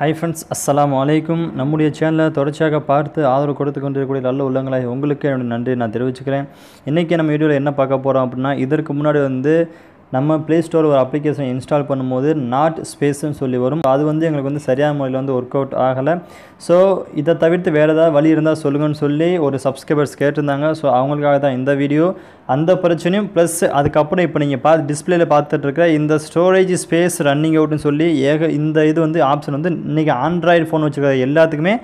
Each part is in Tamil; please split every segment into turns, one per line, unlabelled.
ஹை ஃப்ரெண்ட்ஸ் அஸ்லாம் அலைக்கும் நம்முடைய சேனலை தொடர்ச்சியாக பார்த்து ஆதரவு கொடுத்து கொண்டிருக்கக்கூடிய நல்ல உள்ளங்களை உங்களுக்கு என்னுடைய நன்றி நான் தெரிவிச்சுக்கிறேன். இன்றைக்கி நம்ம வீடியோவில் என்ன பார்க்க போகிறோம் அப்படின்னா இதற்கு முன்னாடி வந்து நம்ம ப்ளே ஸ்டோர் ஒரு அப்ளிகேஷன் இன்ஸ்டால் பண்ணும்போது நாட் ஸ்பேஸ்ன்னு சொல்லி வரும். அது வந்து எங்களுக்கு வந்து சரியான முறையில் வந்து ஒர்க் அவுட் ஆகலை. ஸோ இதை தவிர்த்து வேறு ஏதாவது வழி இருந்தால் சொல்லுங்கன்னு சொல்லி ஒரு சப்ஸ்கிரைபர்ஸ் கேட்டிருந்தாங்க. ஸோ அவங்களுக்காக தான் இந்த வீடியோ அந்த பிரச்சனையும் ப்ளஸ் அதுக்கப்புறம் இப்போ நீங்கள் பார்த்து டிஸ்பிளேல பார்த்துட்ருக்க இந்த ஸ்டோரேஜ் ஸ்பேஸ் ரன்னிங் அவுட்னு சொல்லி ஏக இந்த இது வந்து ஆப்ஷன் வந்து இன்றைக்கி ஆண்ட்ராய்டு ஃபோன் வச்சுருக்க எல்லாத்துக்குமே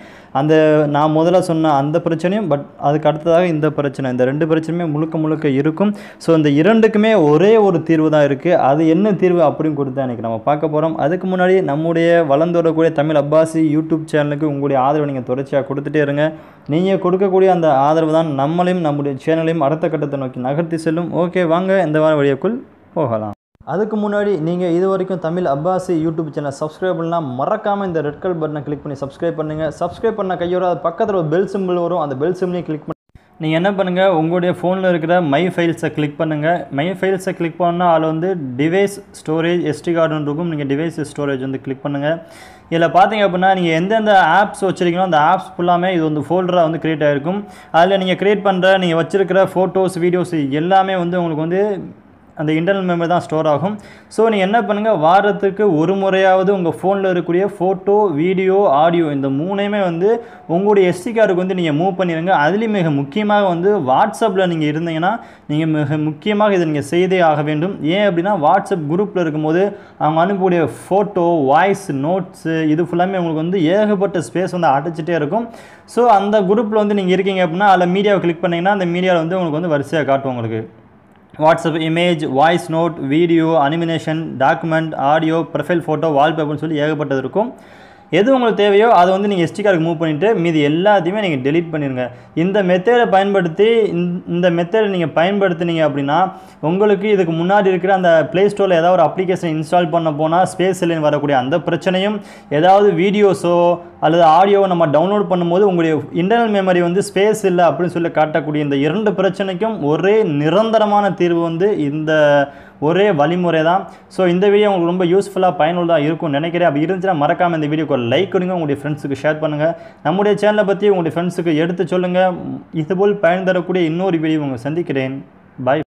அந்த நான் முதல்ல சொன்ன அந்த பிரச்சனையும் பட் அதுக்கு அடுத்ததாக இந்த பிரச்சனை. இந்த ரெண்டு பிரச்சனையுமே முழுக்க முழுக்க இருக்கும். ஸோ இந்த இரண்டுக்குமே ஒரே ஒரு தீர்வு தான் இருக்குது அது என்ன தீர்வு அப்படின்னு கொடுத்து அன்றைக்கி இன்றைக்கி நம்ம பார்க்க போகிறோம் அதுக்கு முன்னாடி நம்முடைய வளர்ந்து வரக்கூடிய தமிழ் அப்பாசி யூடியூப் சேனலுக்கு உங்களுடைய ஆதரவு நீங்கள் தொடர்ச்சியாக கொடுத்துட்டே இருங்க. நீங்கள் கொடுக்கக்கூடிய அந்த ஆதரவு தான் நம்மளையும் நம்முடைய சேனலையும் அடுத்த கட்டத்தை நோக்கி நகர்த்தி செல்லும். ஓகே வாங்க இந்த வார வழியுக்குள் போகலாம். அதுக்கு முன்னாடி நீங்கள் இது வரைக்கும் தமிழ் அப்பாசி யூடியூப் சேனல் சப்ஸ்கிரைப் பண்ணலாம் மறக்காமல் இந்த ரெட் கலர் பட்டனை கிளிக் பண்ணி சப்ஸ்கிரைப் பண்ணுங்கள் சப்ஸ்கிரைப் பண்ண கையோட அது பக்கத்தில் ஒரு பெல் சிம்பிள் வரும். அந்த பெல் சிம்பிளையும் கிளிக் பண்ணி நீங்கள் என்ன பண்ணுங்கள் உங்களுடைய ஃபோனில் இருக்கிற மை ஃபைல்ஸை கிளிக் பண்ணுங்கள் மை ஃபைல்ஸை கிளிக் பண்ணால் அதில் வந்து டிவைஸ் ஸ்டோரேஜ் எஸ்டி கார்டுன்னு இருக்கும். நீங்கள் டிவைஸ் ஸ்டோரேஜ் வந்து கிளிக் பண்ணுங்கள் இதில் பார்த்தீங்க அப்படின்னா நீங்கள் எந்தெந்த ஆப்ஸ் வச்சுருக்கீங்களோ அந்த ஆப்ஸ் ஃபுல்லாமே இது வந்து ஃபோல்டராக வந்து க்ரியேட் ஆகிருக்கும் அதில் நீங்கள் க்ரியேட் பண்ணுற நீங்கள் வச்சுருக்கிற ஃபோட்டோஸ் வீடியோஸ் எல்லாமே வந்து உங்களுக்கு வந்து அந்த இன்டர்னல் மெமரி தான் ஸ்டோர் ஆகும். ஸோ நீங்கள் என்ன பண்ணுங்கள் வாரத்துக்கு ஒரு முறையாவது உங்கள் ஃபோனில் இருக்கக்கூடிய ஃபோட்டோ வீடியோ ஆடியோ இந்த மூணையுமே வந்து உங்களுடைய எஸ்டி கார்டுக்கு வந்து நீங்கள் மூவ் பண்ணிடுங்க அதுலேயும் மிக முக்கியமாக வந்து வாட்ஸ்அப்பில் நீங்கள் இருந்தீங்கன்னா நீங்கள் மிக முக்கியமாக இதை நீங்கள் செய்தே ஆக வேண்டும். ஏன் அப்படின்னா வாட்ஸ்அப் குரூப்பில் இருக்கும்போது அவங்க அனுப்பக்கூடிய ஃபோட்டோ வாய்ஸ் நோட்ஸு இது ஃபுல்லாமே உங்களுக்கு வந்து ஏகப்பட்ட ஸ்பேஸ் வந்து அடைச்சிட்டே இருக்கும். ஸோ அந்த குரூப்பில் வந்து நீங்கள் இருக்கீங்க அப்படின்னா அதில் மீடியாவை கிளிக் பண்ணிங்கன்னா அந்த மீடியாவில் வந்து உங்களுக்கு வந்து வரிசையாக காட்டும் உங்களுக்கு. WhatsApp image voice note video animation document audio profile photo வால்பேப்பர்னு சொல்லி ஏகப்பட்டது இருக்கும். எது உங்களுக்கு தேவையோ அதை வந்து நீங்கள் எஸ்டி கார்டுக்கு மூவ் பண்ணிவிட்டு மீதி எல்லாத்தையுமே நீங்கள் டெலீட் பண்ணிடுங்க இந்த மெத்தேடை பயன்படுத்தி இந்த மெத்தேடை நீங்கள் பயன்படுத்தினீங்க அப்படின்னா உங்களுக்கு இதுக்கு முன்னாடி இருக்கிற அந்த ப்ளே ஸ்டோரில் ஏதாவது ஒரு அப்ளிகேஷன் இன்ஸ்டால் பண்ண போனால் ஸ்பேஸ் இல்லைன்னு வரக்கூடிய அந்த பிரச்சனையும் ஏதாவது வீடியோஸோ அல்லது ஆடியோவை நம்ம டவுன்லோட் பண்ணும்போது உங்களுடைய இன்டர்னல் மெமரி வந்து ஸ்பேஸ் இல்லை அப்படின்னு சொல்லி காட்டக்கூடிய இந்த இரண்டு பிரச்சனைக்கும் ஒரே நிரந்தரமான தீர்வு வந்து இந்த ஒரே வழிமுறை தான். ஸோ இந்த வீடியோ உங்களுக்கு ரொம்ப யூஸ்ஃபுல்லாக பயனுள்ளதாக இருக்கும்னு நினைக்கிறேன். அப்படி இருந்துச்சுன்னா மறக்காமல் இந்த வீடியோக்கு ஒரு லைக் கொடுங்க. உங்களுடைய ஃப்ரெண்ட்ஸுக்கு ஷேர் பண்ணுங்கள் நம்முடைய சேனலை பற்றி உங்களுடைய ஃப்ரெண்ட்ஸுக்கு எடுத்து சொல்லுங்கள் இதுபோல் பயன் தரக்கூடிய இன்னொரு வீடியோ உங்கள் சந்திக்கிறேன். பாய்